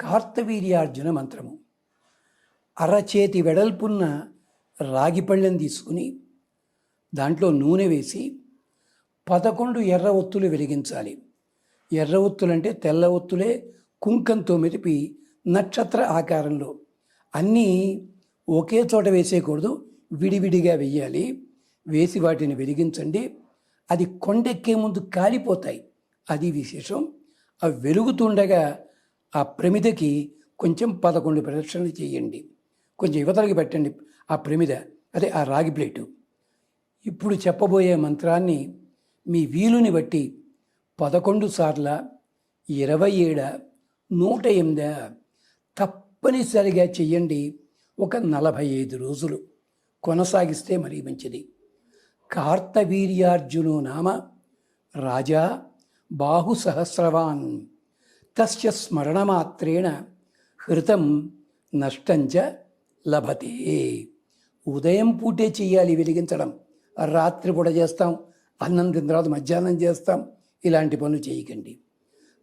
కార్తవీర్యార్జున మంత్రము. అరచేతి వెడల్పున్న రాగి పళ్ళెం తీసుకుని దాంట్లో నూనె వేసి పదకొండు ఎర్ర ఒత్తులు వెలిగించాలి. ఎర్ర ఒత్తులంటే తెల్ల ఒత్తులే కుంకంతో మెరిపి నక్షత్ర ఆకారంలో. అన్నీ ఒకే చోట వేసేయకూడదు. విడివిడిగా వెయ్యాలి. వేసి వాటిని వెలిగించండి. అది కొండెక్కే ముందు కాలిపోతాయి. అది విశేషం. అవి వెలుగుతుండగా ఆ ప్రమిదకి కొంచెం పదకొండు ప్రదక్షిణలు చేయండి. కొంచెం యువతలకి పెట్టండి ఆ ప్రమిద అదే ఆ రాగి ప్లేటు. ఇప్పుడు చెప్పబోయే మంత్రాన్ని మీ వీలుని బట్టి పదకొండు సార్ల ఇరవై ఏడ నూట ఎనిమిది తప్పనిసరిగా చెయ్యండి ఒక నలభై ఐదు రోజులు. కొనసాగిస్తే మరీ మంచిది. కార్తవీర్యార్జును నామ రాజా బాహు సహస్రవాన్. తస్య స్మరణమాత్రేణ హృతం నష్టంచ లభతే. ఉదయం పూటే చెయ్యాలి వెలిగించడం రాత్రి కూడా చేస్తాం అన్నం తిన్న తర్వాత మధ్యాహ్నం చేస్తాం ఇలాంటి పనులు చేయకండి.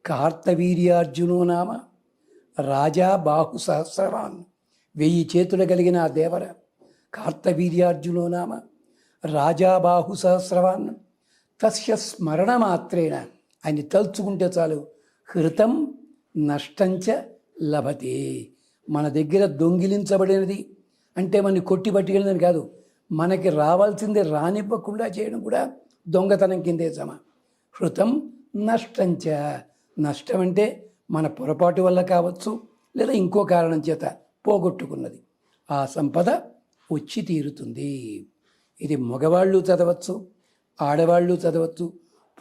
కార్తవీర్యార్జును నామ రాజా బాహు సహస్రవాన్ వెయ్యి చేతులు కలిగిన ఆ దేవర కార్తవీర్యార్జునో నామ రాజా బాహు సహస్రవాన్ తస్య స్మరణ మాత్రేణ ఆయన తలుచుకుంటే చాలు హృతం నష్టంచ లభతే. మన దగ్గర దొంగిలించబడినది. అంటే మనని కొట్టి పట్టుకెళ్ళినది కాదు. మనకి రావాల్సింది రానివ్వకుండా చేయడం కూడా దొంగతనం కిందే సమ. హృతం నష్టంచ. నష్టం అంటే మన పొరపాటు వల్ల కావచ్చు లేదా ఇంకో కారణం చేత పోగొట్టుకున్నది. ఆ సంపద వచ్చి తీరుతుంది. ఇది మగవాళ్ళు చదవచ్చు ఆడవాళ్ళు చదవచ్చు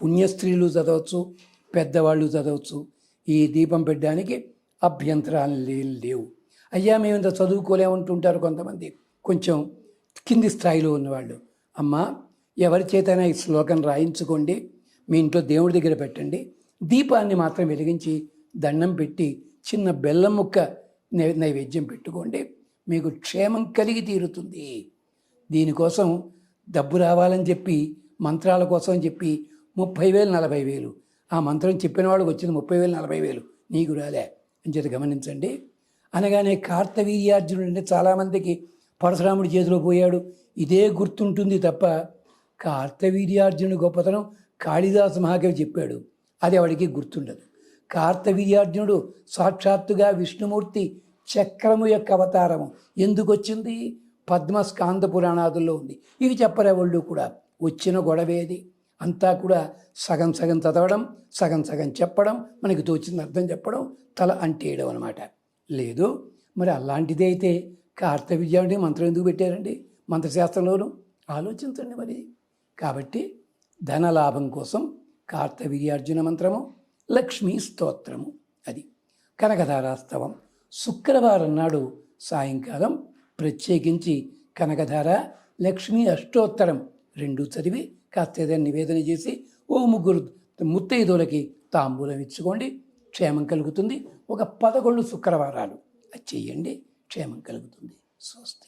పుణ్యస్త్రీలు చదవచ్చు పెద్దవాళ్ళు చదవచ్చు ఈ దీపం పెట్టడానికి అభ్యంతరాలు లేవు. అయ్యా మేము ఇంత చదువుకోలేమంటుంటారు కొంతమంది. కొంచెం కింది స్థాయిలో ఉన్నవాళ్ళు. అమ్మా ఎవరి చేతైనా ఈ శ్లోకం రాయించుకోండి మీ ఇంట్లో దేవుడి దగ్గర పెట్టండి. దీపాన్ని మాత్రం వెలిగించి దండం పెట్టి చిన్న బెల్లం ముక్క నై- నైవేద్యం పెట్టుకోండి. మీకు క్షేమం కలిగి తీరుతుంది. దీనికోసం డబ్బు రావాలని చెప్పి మంత్రాల కోసం చెప్పి ముప్పై వేలు నలభై వేలు ఆ మంత్రం చెప్పిన వాళ్ళకి వచ్చింది ముప్పై వేలు నలభై వేలు. నీకు రాలే. అని చెప్పి గమనించండి. అనగానే కార్తవీర్యార్జునుడు అంటే చాలామందికి పరశురాముడి చేతిలో పోయాడు. ఇదే గుర్తుంటుంది తప్ప కార్తవీర్యార్జునుడి గొప్పతనం కాళిదాసు మహాకవి చెప్పాడు. అది ఆవిడికి గుర్తుండదు. కార్తవీర్యార్జునుడు సాక్షాత్తుగా విష్ణుమూర్తి చక్రము యొక్క అవతారము. ఎందుకు వచ్చింది? పద్మస్కాంత పురాణాదుల్లో ఉంది. ఇవి చెప్పరే వాళ్ళు కూడా. వచ్చిన గొడవేది? అంతా కూడా సగం సగం చదవడం సగం సగం చెప్పడం మనకి తోచింది అర్థం చెప్పడం తల అంటేయడం అనమాట లేదు మరి అలాంటిది అయితే కార్తవీర్య అంటే మంత్రం ఎందుకు పెట్టారండి? మంత్రశాస్త్రంలోనూ ఆలోచించండి మరి. కాబట్టి ధనలాభం కోసం కార్తవీర్యార్జున మంత్రము లక్ష్మీ స్తోత్రము అది. కనకధారాస్తవం. శుక్రవారం నాడు సాయంకాలం ప్రత్యేకించి కనకధార లక్ష్మీ అష్టోత్తరం రెండు చదివి కాస్త ఏదైనా నివేదన చేసి ఓ ముగ్గురు ముత్తైదులకి తాంబూలం ఇచ్చుకోండి క్షేమం కలుగుతుంది. ఒక పదకొండు శుక్రవారాలు. అది చెయ్యండి క్షేమం కలుగుతుంది. స్వస్తి.